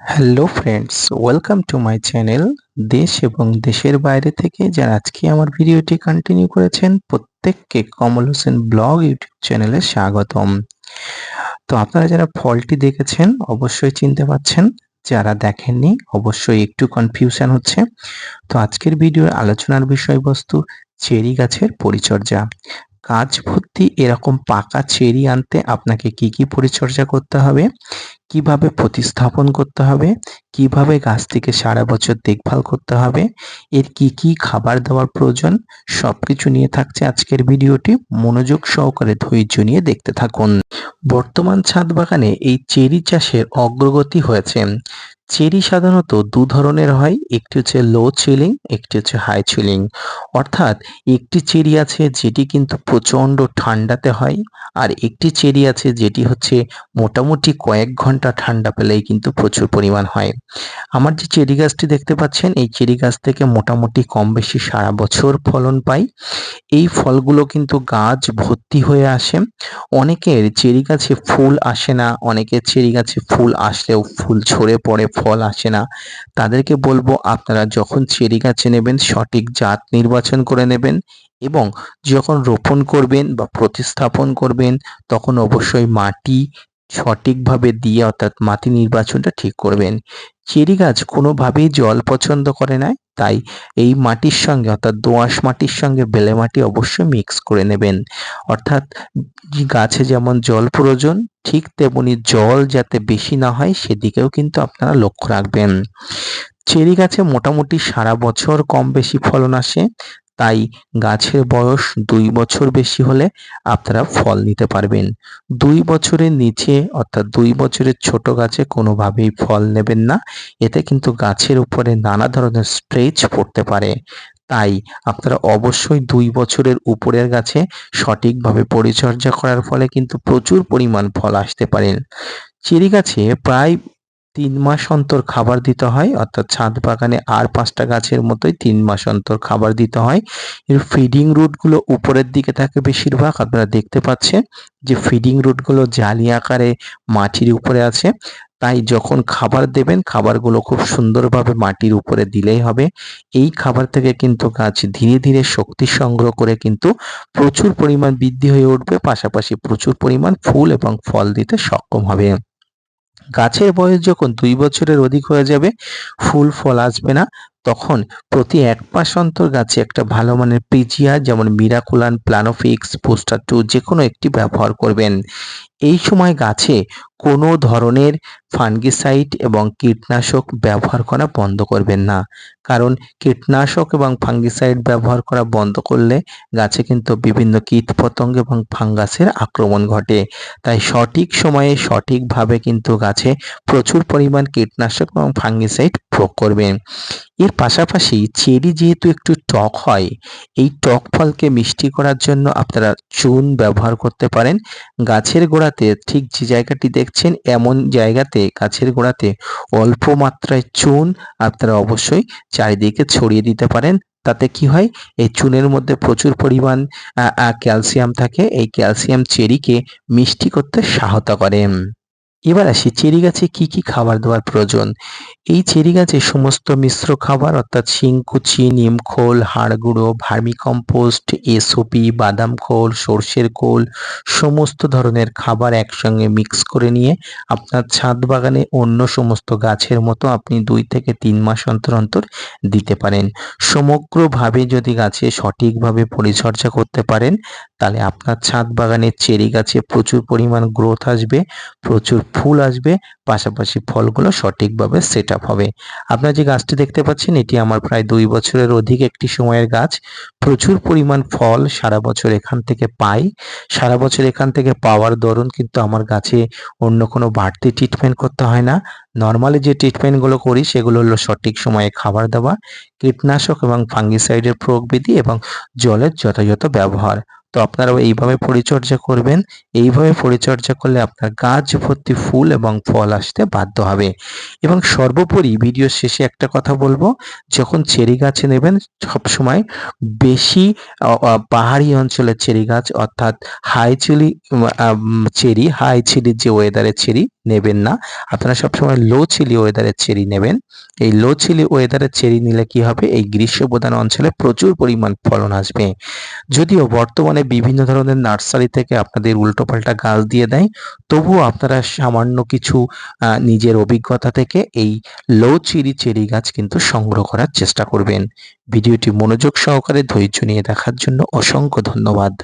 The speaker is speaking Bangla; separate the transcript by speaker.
Speaker 1: Hello friends welcome to my channel দেশ এবং দেশের বাইরে থেকে যারা আজকে আমার ভিডিওটি কন্টিনিউ করেছেন, প্রত্যেককে কমল হোসেন ব্লগ ইউটিউব চ্যানেলে স্বাগতম। তো আপনারা যারা ফলটি দেখেছেন, অবশ্যই চিনতে পারছেন, যারা দেখেননি, অবশ্যই একটু কনফিউশন হচ্ছে। তো আজকের ভিডিওর আলোচনার বিষয়বস্তু, চেরি গাছের পরিচর্যা। কাজ ভর্তি এরকম পাকা চেরি আনতে আপনাকে কি কি পরিচর্যা করতে হবে? কীভাবে প্রতিস্থাপন করতে হবে? কীভাবে গাছটিকে সারা বছর দেখভাল করতে হবে, এর কি কি খাবার দেওয়ার প্রয়োজন, সবকিছু নিয়ে থাকছে আজকের ভিডিওটি। মনোযোগ সহকারে ধৈর্য নিয়ে দেখতে থাকুন। বর্তমান ছাদ বাগানে এই চেরি চাষের অগ্রগতি হয়েছে। চেরি সাধারণত দু ধরনের হয়, একটি হচ্ছে লো চিলিং একটি হচ্ছে হাই চিলিং অর্থাৎ একটি চেরি আছে যেটি কিন্তু প্রচণ্ড ঠান্ডাতে হয়, আর একটি চেরি আছে যেটি হচ্ছে মোটামুটি কয়েক ঘণ্টা ঠান্ডা পেলেই কিন্তু প্রচুর পরিমাণ হয়। আমার যে চেরি গাছটি দেখতে পাচ্ছেন, এই চেরি গাছ থেকে মোটামুটি কম বেশি সারা বছর ফলন পাই। এই ফলগুলো কিন্তু গাছ ভর্তি হয়ে আসে। অনেকের চেরি গাছে ফুল আসে না, অনেকের চেরি গাছে ফুল আসলেও ফুল ঝরে পড়ে, ফল আসে না। তাদেরকে বলব, আপনারা যখন চেরি গাছে নেবেন, সঠিক জাত নির্বাচন করে নেবেন এবং যখন রোপণ করবেন বা প্রতিস্থাপন করবেন, তখন অবশ্যই মাটি সঠিকভাবে দিয়ে অর্থাৎ মাটি নির্বাচনটা ঠিক করবেন। চেরি গাছ কোনোভাবেই জল পছন্দ করে না তাই এই মাটির সঙ্গে, অর্থাৎ দোআঁশ মাটির সঙ্গে বেলে মাটি অবশ্যই মিক্স করে নেবেন। অর্থাৎ গাছে যেমন জল প্রয়োজন, ঠিক তেমনি জল যাতে বেশি না হয়, সেদিকেও কিন্তু আপনারা লক্ষ্য রাখবেন। চেরি গাছে মোটামুটি সারা বছর কম বেশি ফলন আসে তাই গাছের বয়স দুই বছর বেশি হলে আপনারা ফল নিতে পারবেন। দুই বছরের নিচে অর্থাৎ দুই বছরের ছোট গাছে কোনোভাবেই ফল নেবেন না। এতে কিন্তু গাছের উপরে নানা ধরনের স্ট্রেচ পড়তে পারে। তাই আপনারা অবশ্যই দুই বছরের উপরের গাছে সঠিকভাবে পরিচর্যা করার ফলে কিন্তু প্রচুর পরিমাণ ফল আসতে পারেন চেরি গাছে প্রায় তিন মাস অন্তর খাবার দিতে হয়, অর্থাৎ ছাদ বাগানে আর পাঁচটা গাছের মতোই তিন মাস অন্তর খাবার দিতে হয়। এর ফিডিং রুটগুলো উপরের দিকে থাকে বেশিরভাগ, আপনারা দেখতে পাচ্ছেন যে ফিডিং রুটগুলো জালি আকারে মাটির উপরে আছে। তাই যখন খাবার দেবেন, খাবারগুলো খুব সুন্দরভাবে মাটির উপরে দিলেই হবে। এই খাবার থেকে কিন্তু গাছ ধীরে ধীরে শক্তি সংগ্রহ করে কিন্তু প্রচুর পরিমাণ বৃদ্ধি হয়ে উঠবে, পাশাপাশি প্রচুর পরিমাণ ফুল এবং ফল দিতে সক্ষম হবে। গাছের বয়স যখন দুই বছরের অধিক হয়ে যাবে ফুল ফল আসবে না। তখন প্রতি এক মাস অন্তর গাছে একটা ভালো মানের পিজিয়া, যেমন মিরাকুলান, প্লানোফিক্স পোস্টার টু যে কোনো একটি ব্যবহার করবেন। এই সময় গাছে কোনো ধরনের ফাঙ্গিসাইড এবং কীটনাশক ব্যবহার করা বন্ধ করবেন না। কারণ কীটনাশক এবং ফাঙ্গিসাইড ব্যবহার করা বন্ধ করলে গাছে কিন্তু বিভিন্ন কীটপতঙ্গ এবং ফাঙ্গাসের আক্রমণ ঘটে। তাই সঠিক সময়ে সঠিকভাবে কিন্তু গাছে প্রচুর পরিমাণ কীটনাশক এবং ফাঙ্গিসাইড প্রয়োগ করবেন। এর পাশাপাশি চেরি যেহেতু একটু টক হয়, এই টক ফলকে মিষ্টি করার জন্য আপনারা চুন ব্যবহার করতে পারেন। গাছের গোড়াতে ঠিক যে জায়গাটি দেখছেন, এমন জায়গাতে গাছের গোড়াতে অল্প মাত্রায় চুন আপনারা অবশ্যই চারিদিকে ছড়িয়ে দিতে পারেন। তাতে কি হয়, এই চুনের মধ্যে প্রচুর পরিমাণ ক্যালসিয়াম থাকে। এই ক্যালসিয়াম চেরিকে মিষ্টি করতে সহায়তা করে। এবার আসি চেরি গাছে কি কি খাবার দেওয়ার প্রয়োজন। এই চেরি গাছে সমস্ত মিশ্র খাবার, অর্থাৎ শিংকুচি নিমখোল হাড় গুঁড়ো, ভার্মিকম্পোস্ট, এসওপি, বাদাম খোল, সর্ষের খোল, সমস্ত ধরনের খাবার একসঙ্গে মিক্স করে নিয়ে আপনার ছাদ বাগানে অন্য সমস্ত গাছের মতো আপনি দুই থেকে তিন মাস অন্তর অন্তর দিতে পারেন। সমগ্রভাবে যদি গাছে সঠিকভাবে পরিচর্যা করতে পারেন, তাহলে আপনার ছাদ বাগানের চেরি গাছে প্রচুর পরিমাণ গ্রোথ আসবে, প্রচুর ফুল আসবে, পাশাপাশি ফলগুলো সঠিকভাবে সেট আপ হবে। আপনার যে গাছটি দেখতে পাচ্ছেন, এটি আমার প্রায় দুই বছরের অধিক একটি সময়ের গাছ। প্রচুর পরিমাণ ফল সারা বছর এখান থেকে পাই। সারা বছর এখান থেকে পাওয়ার দরুন কিন্তু আমার গাছে অন্য কোনো বাড়তি ট্রিটমেন্ট করতে হয় না। নর্মালি যে ট্রিটমেন্টগুলো করি, সেগুলো হলো সঠিক সময়ে খাবার দেওয়া, কীটনাশক এবং ফাঙ্গিসাইডের প্রয়োগ বিধি এবং জলের যথাযথ ব্যবহার। তো আপনারাও এইভাবে পরিচর্যা করবেন। এইভাবে পরিচর্যা করলে আপনার গাছ ভর্তি ফুল এবং ফল আসতে বাধ্য হবে। এবং সর্বোপরি ভিডিও শেষে একটা কথা বলব, যখন চেরি গাছ নেবেন, সবসময় বেশি পাহাড়ি অঞ্চলের চেরি গাছ অর্থাৎ হাই চিলি চেরি হাই চিলির যে ওয়েদারের চেরি নেবেন না, আপনারা সবসময় লো চিলি ওয়েদারের চেরি নেবেন। এই লো চিলি ওয়েদারের চেরি নিলে কি হবে? এই গ্রীষ্মপ্রধান অঞ্চলে প্রচুর পরিমাণ ফলন আসবে। যদিও বর্তমানে বিভিন্ন ধরনের নার্সারি থেকে আপনাদের উল্টোপাল্টা গাছ দিয়ে দেয়। তবুও আপনারা সামান্য কিছু নিজের অভিজ্ঞতা থেকে এই লো চিরি চেরি গাছ কিন্তু সংগ্রহ করার চেষ্টা করবেন। ভিডিওটি মনোযোগ সহকারে ধৈর্য নিয়ে দেখার জন্য অসংখ্য ধন্যবাদ।